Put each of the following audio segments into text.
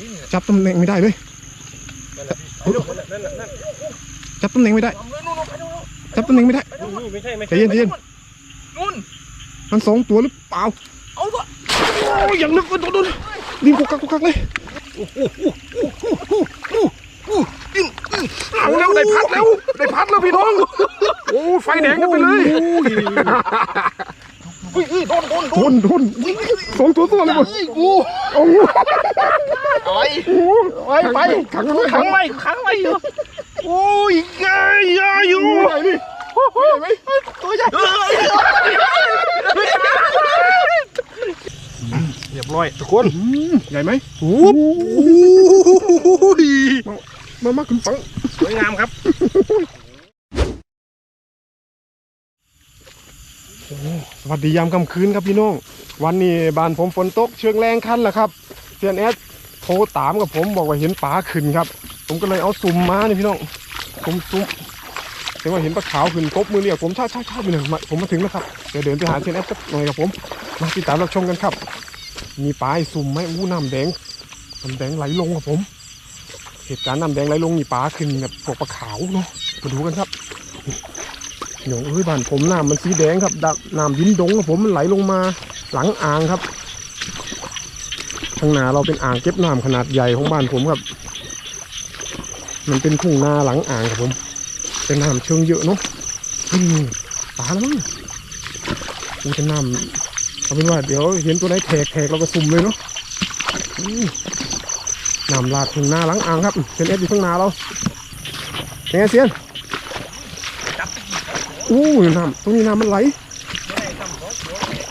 ดิเนี่ยจับตำแหน่งไม่ได้เลยนั่นแหละพี่ไปดูนั่นนั่นนั่นจับตำแหน่งไม่ได้ทำเลยนู่นนู่นไปดูนู่นจับตำแหน่งไม่ได้ไปดูนู่นไม่ใช่ไม่ใจใช่เย็นใจเย็นนู่นมันสองตัวหรือเปล่าเอาตัวโอ้ยอย่างลึกโดนโดนดินกุกกักกุกกักเลยเอาแล้วได้พัดแล้วได้พัดแล้วพี่น้อง โอ้ไฟแดงกันไปเลย อุ้ยอุ้ยโดนโดนโดนโดนสองตัวตัวเลยหมดเฮ้ยกูโอ้เอาไว้โหไว้ไปขังมันไว้ขังไว้ขังไว้อยู่โอ้ยไงยาอยู่ไหนนี่ใหญ่ไหมตัวใหญ่เรียบร้อยทุกคนใหญ่ไหมโอ้ยมามาขึ้นฟังสวยงามครับ วัสดียามค่ำคืนครับพี่น้อง วันนี้บ้านผมฝนตกเชิงแรงคันแหละครับเซียนแอดโทรตามกับผมบอกว่าเห็นปลาขึ้นครับ ผมก็เลยเอาซุ่มมาเนี่พี่น้องผมซุ่มเห็นว่าเห็นปลาขาวขึ้นกบมือเรียกผมชาชาชาไปหนึ่งมาผมมาถึงแล้วครับเดี๋ยวเดินไปหาเซียนแอดสักหน่อยกับผม มาติดตามรับชมกันครับ มีปลาซุ่มไหมอู้น้ำแดงน้ำแดงไหลลงครับผม เหตุการณ์น้ำแดงไหลลงนี่ปลาขึ้นแบบพวกปลาขาวเนาะมาดูกันครับ เดี๋ยวเอ้ยบ้านผมน้ำมันสีแดงครับดับน้ำดินดงครับผมมันไหลลงมาหลังอ่างครับข้างหน้าเราเป็นอ่างเก็บน้ำขนาดใหญ่ของบ้านผมครับ มันเป็นทุ่งนาหลังอ่างครับผม เป็นน้ำเชิงเยอะเนาะอืมปลาแล้วมั้งอูจะน้ำเอาเป็นว่าเดี๋ยวเห็นตัวไหนแทกแทกเราก็สุ่มเลยเนาะน้ำลาดทุ่งนาหลังอ่างครับเป็นเอฟอยู่ข้างหน้าเราเป็นไงเซียน อู้ยน้ำตรงนี้น้ำมันไหล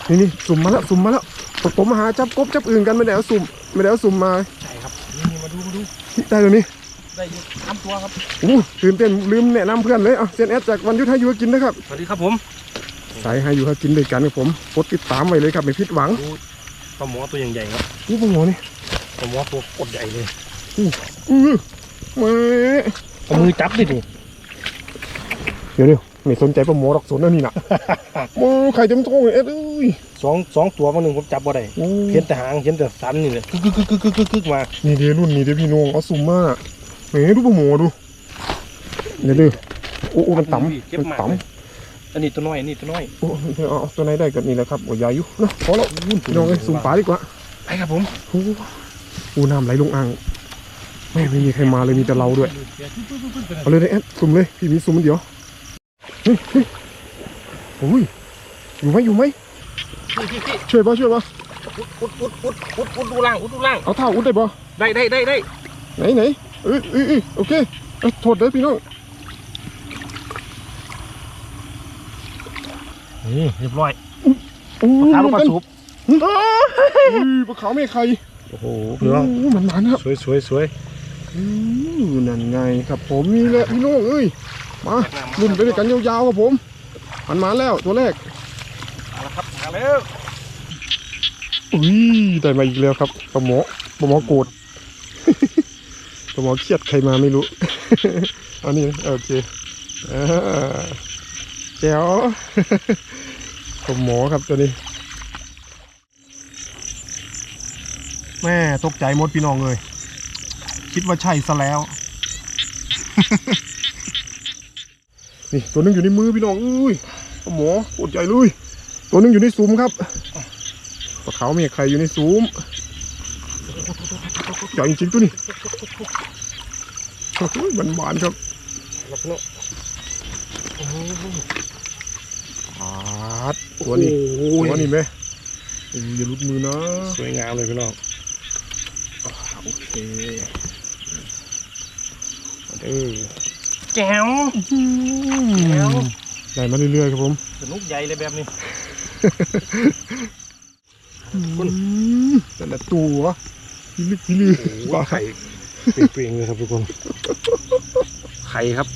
นี่นี่สุ่มมาแล้วสุ่มมาแล้วผมผมมาหาจับกบจับอื่นกันไม่ได้เอาสุ่มไม่ได้เอาสุ่มมาใช่ครับนี่มาดูมาดูได้ตัวนี้ได้อยู่สามตัวครับอู้ตื่นเต้นลืมแนะนำเพื่อนเลยอะเซนแอดจากวันยุทธให้อยู่ให้กินนะครับสวัสดีครับผมสายให้อยู่ให้กินด้วยกันกับผมกดติดตามไว้เลยครับไม่ผิดหวังปลาหมอตัวใหญ่ๆครับอู้ปลาหมอนี่ปลาหมอตัวกดใหญ่เลยอื้อแหม่เอามือจับดิดิเดี๋ยวเดี๋ยว ไม่สนใจปลาหมอหรอกสนอันนี้นะ โอ้ไข่เต็มท้องเลยเอ็ดเอ้ย สองสองตัวมาหนึ่งผมจับบ่ได้โอ้ เห็นแต่หางเห็นแต่สันนี่เลยกึกกึกกึกกึกกึกกึกมานี่เดี๋ยวรุ่นนี้เดี๋ยวพี่น้องเอาสุ่มมาเฮ้ยดูปลาหมอดูเดี๋ยวเดี๋ยวโอ้โอ้มันต่ำเจ็บมันมากต่ำ เลยอันนี้ตัวน้อยอันนี้ตัวน้อยโอ้เดี๋ยวเอาตัวไหนได้ก็นี่แหละครับโอ้ยาอยุเนาะพอแล้วพี่น้องเอ้ยสุ่มปลาดีกว่าไปครับผมโอ้โอ้น้ำไหลลงอ่างไม่ไม่มีใครมาเลยมีแต่เราด้วยเอาเลยนะแอดสุ่มเลยพี่มีสุ่มมันเดียวเฮ้ยเฮ้ย โอ้ยอยู่ไหมอยู่ไหมพี่พี่ช่วยป่ช่วยป่อุดอุดอุดอุดอุดดูล่างอุดดูล่างเอาเท้าอุดได้ป่ได้ได้ได้ได้ไหนไหนเอ้ยเอ้ยเอ้ยโอเคเอ้ยโทษเด้อพี่น้องนี่เรียบร้อยปลาลูกปลาสูบปลาขาวไม่ใครโอ้โหโอ้มันมันครับสวยสวยสวยนั่นไงครับผมนี่แหละพี่น้องเอ้ย มาลุ่นไปด้วยกันยาวๆครับผมมันมาแล้วตัวแรกมาแล้วครับมาแล้วอุ้ยได้มาอีกแล้วครับปลาหมอปลาหมอโกรธปลาหมอเครียดใครมาไม่รู้เอานี่นะโอเคอ่าแจ๋วปลาหมอครับตัวนี้แม่ตกใจหมดพี่น้องเลย คิดว่าใช่ซะแล้ว นี่ตัวหนึงอยู่ในมือพี่น้องอุ้ยปลาหมอปวดใหญ่เลย ตัวหนึงอยู่ในซุ้มครับปลาขาวไม่ใครอยู่ในซุ้มใหญ่จริงๆตัวนี้โอ้ยมันหวานๆครับรับเนาะอาดตัวนี้โอ้ตัวยนี้ไหมโอ้ยอย่าหลุดมือนะสวยงามเลยพี่น้องโอเคเออ แจ๋วแล้วได้มาเรื่อยๆครับผมสนุกใหญ่เลยแบบนี้คุคุณณแต่ละตัวพิลึกพิลือปลาไข่เปลี่ยนๆเลยครับทุกคนไข่ครับ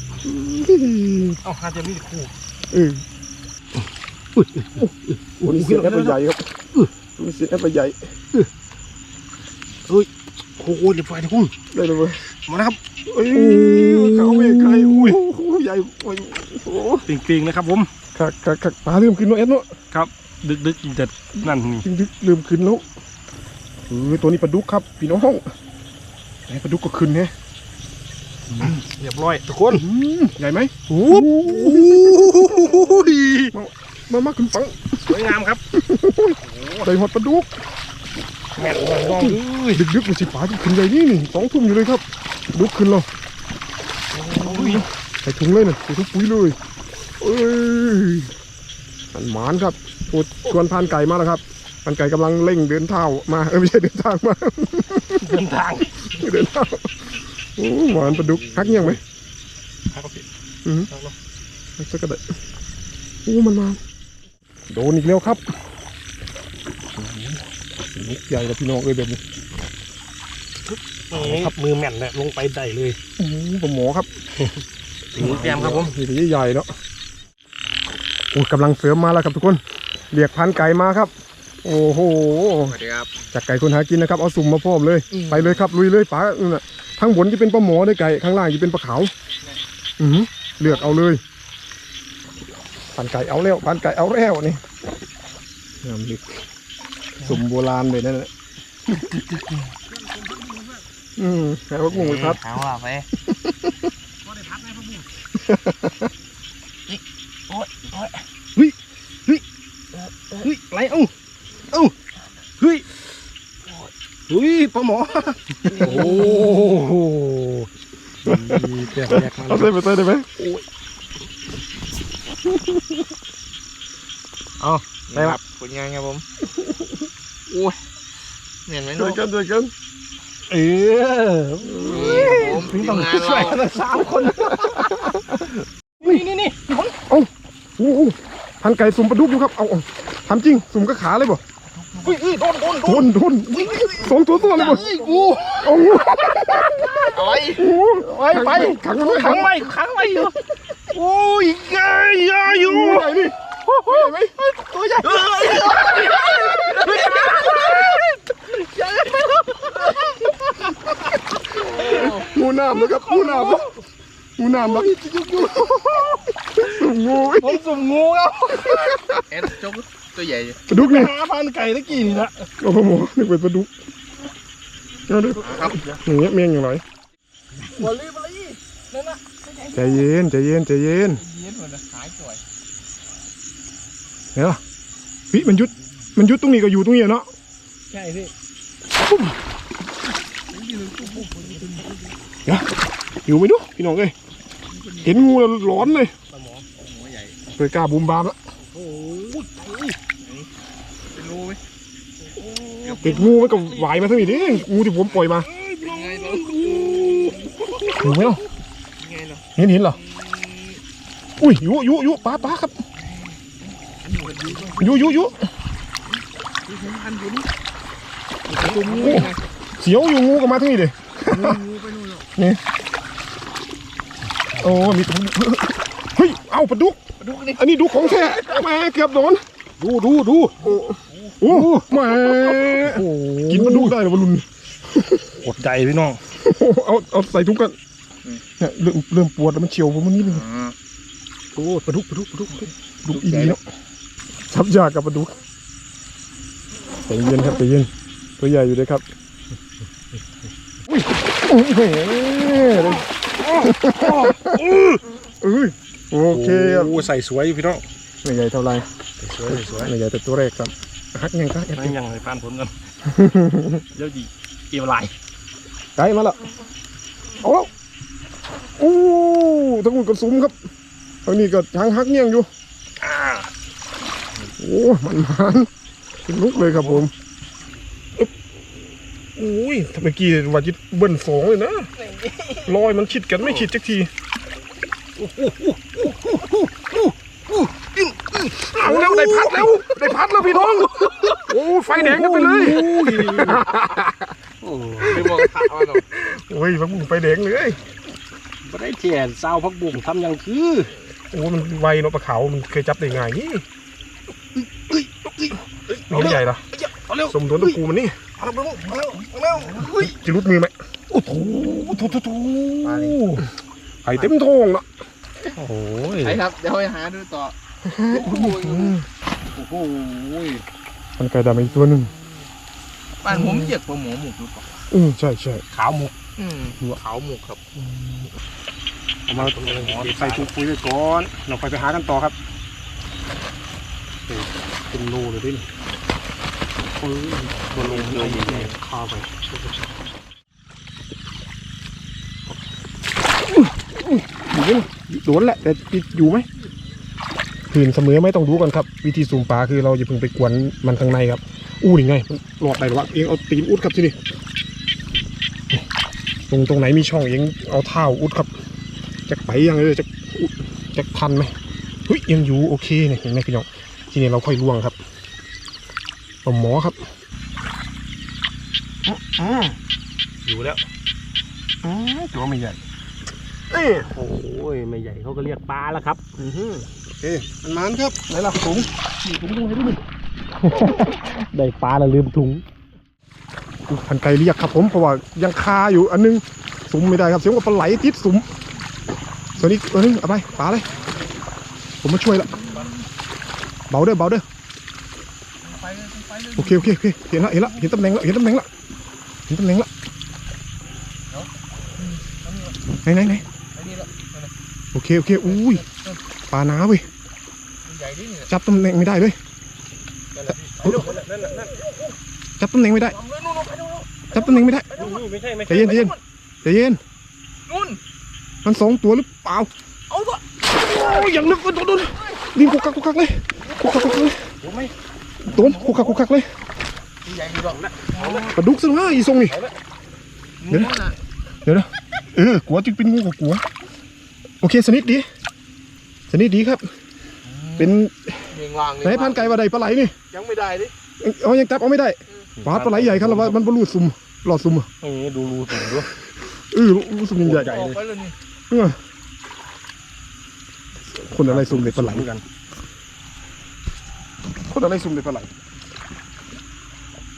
เอ้าหาจะมีคู่เออโอ้ยเสียงแอปใหญ่ครับมีเสียงแอปใหญ่ โอ้โหเรียบร้อยทุกคนได้เลยเว้ยมาแล้วครับเอ้ยเขาไม่ใครอุ้ยโอ้โหใหญ่โอ้ยโอ้โหเปลี่ยนๆนะครับผมขักขักขักปลาเริ่มขึ้นแล้วเอ็ดเนาะดึกๆอีกแต่นั่นนี่จริงๆเริ่มขึ้นแล้วเออตัวนี้ปลาดุกครับพี่น้องไหนปลาดุกก็ขึ้นไงเรียบร้อยทุกคนอืมใหญ่ไหมโอ้โหมามาขึ้นฟังสวยงามครับได้หอดปลาดุก แม่นลองลองเอ้ยดึกๆเลยสิป๋าจะขึ้นใหญ่นี่นี่สองทุ่มอยู่เลยครับดุกขึ้นแล้วใส่ถุงเลยนะใส่ถุงปุ๋ยเลยเอ้ยอันหมานครับโอ้ชวนพานไก่มาแล้วครับพานไก่กำลังเร่งเดินเท้ามาเออไม่ใช่เดินทางมาเดินทางเดินเท้าโอ้หวานปลาดุกฮักเงี้ยงไหมครับพี่อือหือฮักสักกระเดะโอ้มันมาโดนอีกแล้วครับ ลุกใหญ่กับพี่น้องเอ้ยแบบนี้นี่ครับมือแม่นเนี่ยลงไปได้เลยโอ้ปลาหมอครับถึงแก้มครับผมนี่ตัวใหญ่ๆเนาะโอ้ยกำลังเสริมมาแล้วครับทุกคนเรียกพันไก่มาครับ โอ้โหสวัสดีครับจากไก่คนหากินนะครับเอาสุ่มมาพร้อมเลยอืมไปเลยครับลุยเลยป๋านั่นน่ะข้างบนจะเป็นปลาหมอด้วยไก่ข้างล่างจะเป็นปลาขาวอือหือเลือกเอาเลยพันไก่เอาแล้วพันไก่เอาแล้วนี่งามลึก สุ่มโบราณเลยนั่นแหละอืมแค่ว่ากุ้งไปพัดหาว่าไปเฮ้ยไรเอ้าเอ้าเฮ้ยเฮ้ยปลาหมอโอ้โหดีแปลกๆมาเอาใส่ไปใส่ได้ไหมได้ครับผลงานครับผมโอ้ยเหม็นไหมด้น้วอยงกันด้วยกันเออผมถึงต้องทีมงานช่วยเรากันสามคนนี่นี่นี่โอ้โหพันไก่สุ่มปลาดุกอยู่ครับเอาเอาทำจริงสุ่มก็ขาเลยบ่เฮ้ยเฮ้ยโดนโดนโดนโดนโดนสองตัวตัวเลยบ่เฮ้ยกูโอ้โหอะไร โอ้โหไปไปขังมันไว้ขังไว้ขังไว้อยู่โอ้ยยายยาอยู่ใหญ่นี่ใหญ่ไหม ตัวใหญ่ งู น้ำนะครับงูน้ำนะงูน้ำนะสุ่มงูผมสุ่มงูครับเอ็นจกตัวใหญ่ปลาดุกนี่หาพันไก่ตะกี้นี่นะโอ้โหนึกเป็นปลาดุกเอาดูครับอย่างเงี้ยเมียงอย่างไรบอลลี่บอลลี่นั่นน่ะใจเย็นใจเย็นใจเย็นเย็นหมดเลยหายจ่อยเห็นปะวิมันยุดมันยุดตรงนี้ก็อยู่ตรงนี้อะเนาะใช่พี่ อยู่ไหมดูพี่น้องเอ้ยเห็นงูแล้วร้อนเลยปลาหมอหัวใหญ่เคยกล้าบูมบามแล้วโอ้ยเป็นรูไหมติดงูมันก็ไหวมาทั้งนี้ดิงูที่ผมปล่อยมายังไงเนาะเห็นไหมเนาะยังไงเนาะเห็นเห็นเหรออุ้ยยุยุยุป้าป้าครับยุยุยุโอ้เสียวอยู่งูก็มาทั้งนี้เลยงูไป นู่นแล้วโอ้ มีตัวเฮ้ย เอาปลาดุก ดูนี่อันนี้ดุกของแท้แม่เกือบโดน ดูดูดูโอ้โอ้แม่โอ้กินปลาดุกได้เหรอวะลุน กดใจพี่น้องโอ้เอาเอาใส่ถุงกันเนี่ยเริ่มเริ่มปวดแล้วมันเฉียวผมมันนิดนึงอ่าโอ้ปลาดุกปลาดุกปลาดุกดุอีเนาะชับยากับปลาดุกใจเย็นครับใจเย็นตัวใหญ่อยู่เลยครับอุ้ยโอ้โหเอ้ยโอเคครับโอ้ใส่สวยอยู่พี่น้องไม่ใหญ่เท่าไหรใส่สวยใส่สวยไม่ใหญ่แต่ตัวแรกครับฮักยังครับนั่งยังเลยปานผลกันเดี๋ยวดีเอวลายไกลมาและเอาแล้วโอ้ทั้งหมดกระสุมครับทางนี้ก็ทางฮักเงี้ยงอยู่อ่าโอ้มันมันเป็นลุกเลยครับผมอึ๊บโอ้ยทำไมอกี้ว่าจิเบิ้ลสองเลยนะลอยมันชิดกันไม่ชิดจักทีเอาแล้วได้พัดแล้วได้พัดแล้วพี่น้องโอ้ไฟแดงกันไปเลยโอ้ไม่บอกถามว่าเนาะโอ้ยพักบุ้งไฟแดงเลยไม่ได้เทียนเศร้าพักบุ่งทำอย่างคือโอ้มันไวเนาะปลาเขามันเคยจับได้ง่ายนี่นี่ใหญ่ละเอาเร็วสมทวนตะกูมันนี่ เอาเร็วเอาเร็วเอาเร็วเฮ้ยจะรุดมือไหมโอ้โหทุทุทุไข่เต็มท้องละโอ้ยไปครับ เดี๋ยวไปหาดูต่อโอ้โหโอ้โหมันไก่ดำอีกตัวหนึ่งบ้านผมเรียกปลาหมอหมกหรือเปล่าอืมใช่ใช่ขาวหมกอืมหัวเขาหมกครับเอามาใส่ถุงปุ๋ยไว้ก่อนเราค่อยไปหากันต่อครับเออเป็นโลเลยดิเอ อโดนลงเลยข้าไปอยู่ไหมโดนแหละแต่ติดอยู่ไหมผื่นเสมอไม่ต้องรู้ก่อนครับ วิธีสูมปลาคือเราจะเพิ่งไปกวนมันข้างในครับ อู้นี่ไงมันหลอดได้หรอวะเองเอาตีนอุดครับที่นี่ตรงตรงไหนมีช่องเองเอาเท้าอุดครับจะไปยังเลยจะจะทันไหมเฮ้ยยังอยู่โอเคเนี่ยเห็นไหมพี่น้องทีนี้เราค่อยล่วงครับ เอาหมอครับอื้ออืออยู่แล้วอือตัวไม่ใหญ่เอ้ยโอ้ยไม่ใหญ่เขาก็เรียกปลาแล้วครับอื้อหือเอ้ยมันมันครับไหนล่ะถุงนี่ถุงตรงไหนดูดิได้ปลาแล้วลืมถุงอุ๊ยพันไกลเรียกครับผมเพราะว่ายังคาอยู่อันนึงสุมไม่ได้ครับเสียงว่าปลาไหลติดสุมส่วนนี้อันนึงเอาไปปลาเลยผมมาช่วยละเบาเด้อเบาเด้อ ไปเลยไปเลย โอเคโอเคโอเคเห็นละเห็นละเห็นตำแหน่งละเห็นตำแหน่งละเห็นตำแหน่งละไหนไหนไหนไอ้นี่ละโอเคโอเคอุ้ยปลาหนาเว้ยใหญ่ดิเนี่ยจับตำแหน่งไม่ได้เลยนั่นแหละพี่เฮ้ยจับตำแหน่งไม่ได้ทำเลยนู่นๆไปนู่นจับตำแหน่งไม่ได้ไปนู่นไม่ใช่ไม่ใจเย็นใจเย็นใจเย็นนู่นมันสองตัวหรือเปล่าเอาตัวโอ้ยอย่างลึกโดนโดนดินกุกกักกุกกักเลยกุกกักกุกกักเลย รู้ไหมโดนกุกกักกุกกักเลยใหญ่ดีดอกนะปลาดุกซะนะอีทรงนี่นู่นน่ะเดี๋ยวนะเออกลัวจึงเป็นงูกับกลัว โอเคสนิทดี สนิทดีครับ เป็นเรียงวางเลยไหนพันไก่ว่าใดปลาไหลนี่ยังไม่ได้ดิเอายังจับเอาไม่ได้ปลาปลาไหลใหญ่ครับแล้วว่ามันบรรลุซุ่มหลอดซุ่มอะเออดูรูถุงด้วยเออรู้ซุ่มใหญ่ออกไปเลยนี่ๆเออคนอะไรซุ่มเลยปลาไหลเหมือนกัน คนอะไรซุ่มเลยปลาไหล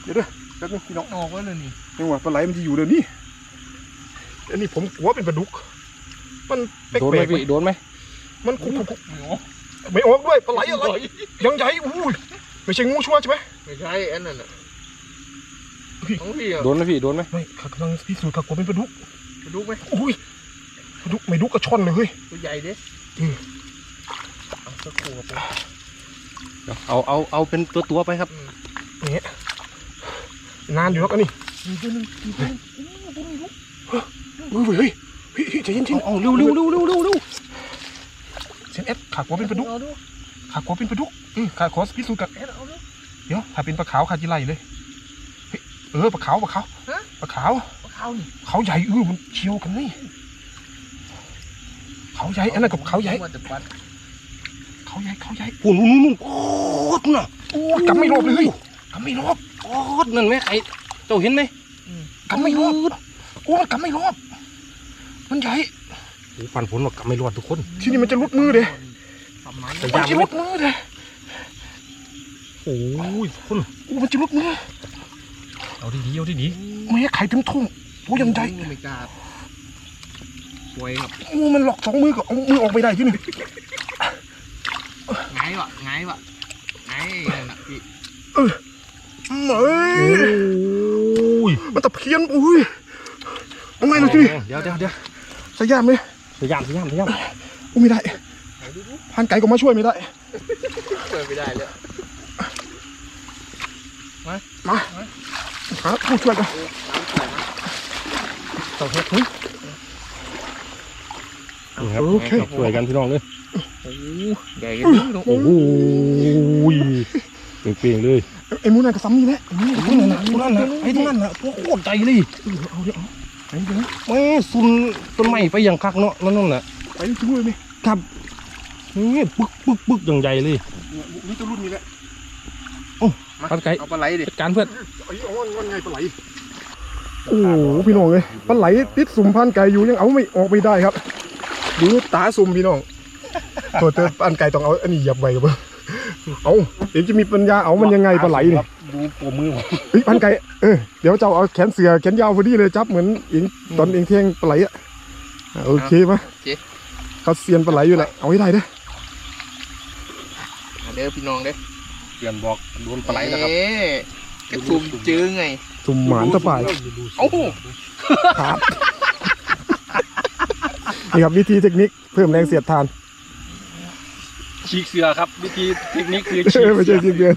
เดี๋ยวเด้อแป๊บนึงพี่น้องออกไปเลยนี่ยังว่าปลาไหลมันจะอยู่เดี๋ยวนี้อันนี้ผมกลัวเป็นปลาดุก มันแปโดนไหมลกๆพี่โดนไหมมันคุกคุกไม่ออกด้วยปลาไหลอะไรยังใหญ่อุ้ยไม่ใช่งูชัวร์ใช่ไหมไม่ใช่อันนั้นน่ะพี่ของพี่อะโดนไหมพี่โดนไหมไม่ข้ากำลังพิสูจน์ข้ากลัวเป็นปลาดุกไปดูไหมอุ้ยปลาดุกไม่ดุกกระชอนเลยเฮ้ยตัวใหญ่ดิอืมเอาสักครู่ครับผม เดี๋ยวเอาเอาเอาเป็นตัวตัวไปครับเนี่ยนานอยู่แล้วกันนี่มีตัวหนึงมีตัวหนึงเฮ้ยเฮ้ยเฮ้ยเฮ้ยใจเย็นเอาเอาเร็วเร็วเร็วเร็วเร็วเร็วเซนเอสขากลัวเป็นปลาดุกเอาดูขากัวเป็นปลาดุกอืมขาขอพิสูจน์กันเอ็ดเอาดูเดี๋ยวถ้าเป็นปลาขาวขาจิไลเลยเออปลาขาวปลาขาวฮะปลาขาวปลาเขานี่เขาใหญ่เออมันเชียวกันนี่เขาใหญ่อันนั้นกับเขาใหญ่เขาใหญ่เขาใหญ่ปุ่นนู่นนู่น โอ้ดน่ะโอ้ยกำไม่รอบเลยเฮ้ยกำไม่รอบโอ้ดนั่นไหมไอ้เจ้าเห็นไหมกำไม่รอบโอ้มันกำไม่รอบมันใหญ่โอ้ฟันผลว่ากำไม่รอดทุกคน ที่นี่มันจะลุดมือเด้ทำไมแต่มันยากจะไหมลุดมือเด้โอ้ยคนโอ้มันจะลุดมือเอาดีๆเอาดีแม่ไข่เต็มทุ่งโอ้ยังใหญ่ไม่กล้าป่วยครับโอ้มันหลอกสองมือก็เอามือออกไปได้ที่นี่ไงวะไงวะ ไงนั่นน่ะพี่เอ้ยๆโอ้ยมันตะเพียนอุ้ยเอาไงล่ะที่นี่เดี๋ยวเดี๋ยวเดี๋ยวสยามเลยสยามสยามสยามโอ้ไม่ได้พันไก่ก็มาช่วยไม่ได้เปิดไม่ได้เลยมาหาผู้ช่วยกันต้องเฮ็ด นี่ครับโอเคช่วยกันพี่น้องเลยโอ้ใหญ่กันดิโอ้โหเปลี่ยนๆเลยไอ้มูนั่นก็ซ้ำนี่แหละไอ้มูตรงนั้นน่ะตรงนั้นน่ะไอ้ตรงนั้นน่ะตัวโคตรใจเลยเอาเดี๋ยวเอาไปเดี๋ยวแม่ซุนต้นไม้ไปอย่างคักเนาะนั่นนั่นน่ะไปถึงเลยนี่นี่ปึกปึกปึกอย่างใหญ่เลยนี่ตัวรุ่นนี้แหละพันไก่เอาปลาไหลดิจัดการเพื่อนไอ้เอาวันวันไงปลาไหลโอ้โหพี่น้องเลยปลาไหลติดสุ่มพันไก่อยู่ยังเอาไม่ออกไม่ได้ครับ ดูตาสุ่มพี่น้องตัวเตอพันไก่ต้องเอาอันนี้เหยับไว้กับเบอร์เอาเดี๋ยวจะมีปัญญาเอามันยังไงปลาไหลนี่ดูตัวมือผมเฮ้ยพันไก่เออเดี๋ยวเจ้าเอาแขนเสือแขนยาวพอดีเลยจับเหมือนเองตอนเองเที่ยงปลาไหลอะอะโอเคปะเขาเซียนปลาไหลอยู่แหละเอาให้ได้เด้อเอาเด้อพี่น้องเด้อเปลี่ยนบอกโดนปลาไหลนะครับเอ๊ะกระทุมจื้อไงสุ่มหมานตะป่ายเอ้าขาด นี่ครับวิธีเทคนิคเพิ่มแรงเสียดทานฉีกเสือครับ วิธีเทคนิคคือเอฉีกอไม่ใช่เสืจริองเดือน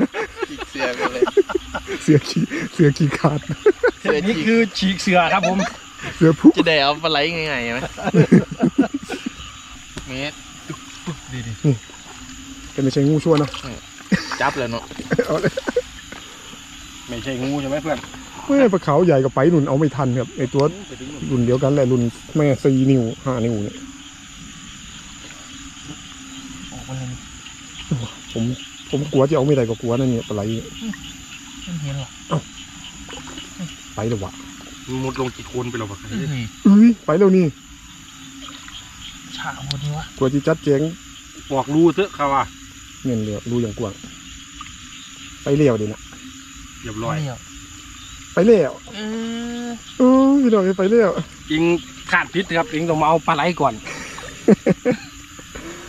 จิกเสียกันเลยเสือขี้เสือขี้ขาด เสียนี่จิกคือฉีกเสือครับผม เสือพุกจะได้เอาปลาไหลง่ายๆไหมเมตรแต่ไม่ใช่งูชั่วเนอะจับเลยเนาะเอาเลยไม่ใช่งูใช่ไหมเพื่อน แม่ปลาขาวใหญ่กับไปหนุนเอาไม่ทันครับไอตัวรุ่นเดียวกันแหละรุ่นแม่สี่นิ้วห้านิ้วเนี่ยออกมาเลยผมผมกลัวจะเอาไม่ได้ก็กลัวนั่นเนี่ยปลาไหลมันเห็นหรอไปแล้ววะมุดลงกี่คนไปแล้ววะเอ้ยไปแล้วนี่ฉาหมดนี่วะกลัวจะจัดแจงบอกรูเถอะครับว่าเงินเลยรู้อย่างกว้างไปเลี้ยวดินะเรียบร้อย ไปเลี้ยวเออโอ้ยพี่น้องไปเลี้ยวเองขาดพิษครับเองต้องมาเอาปลาไหลก่อน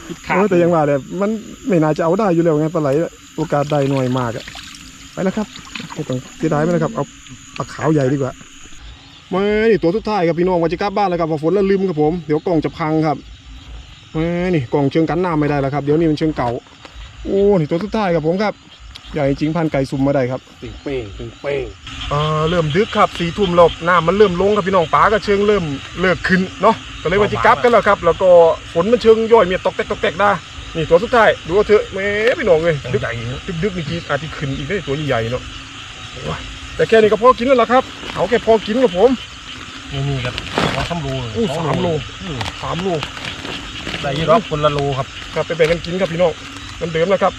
พิษขาดโอ้ยแต่ยังว่าเนี่ยมันไม่น่าจะเอาได้อยู่แล้วไงปลาไหลโอกาสได้น้อยมากอะไปแล้วครับไม่ต้องเสียดายไปนะครับ เอาปลาขาวใหญ่ดีกว่ามานี่ตัวสุดท้ายครับพี่น้องว่าจะกลับบ้านแล้วครับพอฝนแล้วลืมครับผมเดี๋ยวกล่องจะพังครับมานี่กล่องเชิงกันน้ำไม่ได้แล้วครับ เดี๋ยวนี้มันเชิงเก่าโอ้นี่ตัวสุดท้ายครับผมครับ ใหญ่จริงพันไก่ซุ่มมาได้ครับปิงเป้งปิงเป้งเอ่อเริ่มดึกครับสี่ทุ่มหลบน้ำมันเริ่มลงครับพี่น้องป๋าก็เชิงเริ่มเลิกขึ้นเนาะก็เลยว่าจะกลับกันแล้วครับ แล้วก็ฝนมันเชิงย่อยเมียตกแตกตกแตกได้นี่ตัวสุดท้ายดูเอาเถอะแหม่พี่น้องเลยดึกใหญ่ดึกดึกนี่กีอาจจะขึ้นอีกได้ตัวใหญ่ๆเนาะโอ้ยแต่แค่นี้ก็พอกินแล้วล่ะครับเอาแค่พอกินกับผมนี่นี่ครับสองสามโลเลยอู้สามโลอืมสามโลได้อยี่รอบคนละโลครับครับไปแบ่งกันกินครับพี่น้องเหมันเดิมนะครับ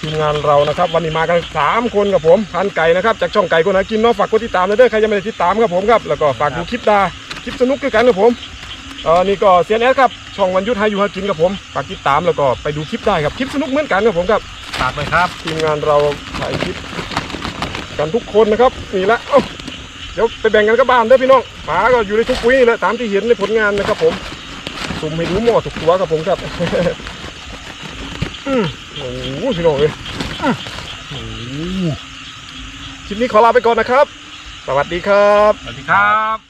ทีมงานเรานะครับวันนี้มากันสามคนกับผมพันไก่นะครับจากช่องไก่คนหากินเนาะฝากกดติดตามนะเด้อใครยังไม่ได้ติดตามครับผมครับแล้วก็ฝากดูคลิปดาคลิปสนุกด้วยกันครับผมเออนี่ก็เซียนแอสครับช่องวันยุทธหาอยู่หากินครับผมฝากติดตามแล้วก็ไปดูคลิปได้ครับคลิปสนุกเหมือนกันครับผมครับฝากเลยครับทีมงานเราถ่ายคลิปกันทุกคนนะครับนี่ละเอ้าเดี๋ยวไปแบ่งกันกับบ้านเด้อพี่น้องหมาก็อยู่ในทุกปุ้ยนี่แหละตามที่เห็นในผลงานนะครับผมสุ่มให้ดูหม้อถูกตัวครับผมครับอืม โอ้โหพี่น้องเลยคลิปนี้ขอลาไปก่อนนะครับ สวัสดีครับ สวัสดีครับ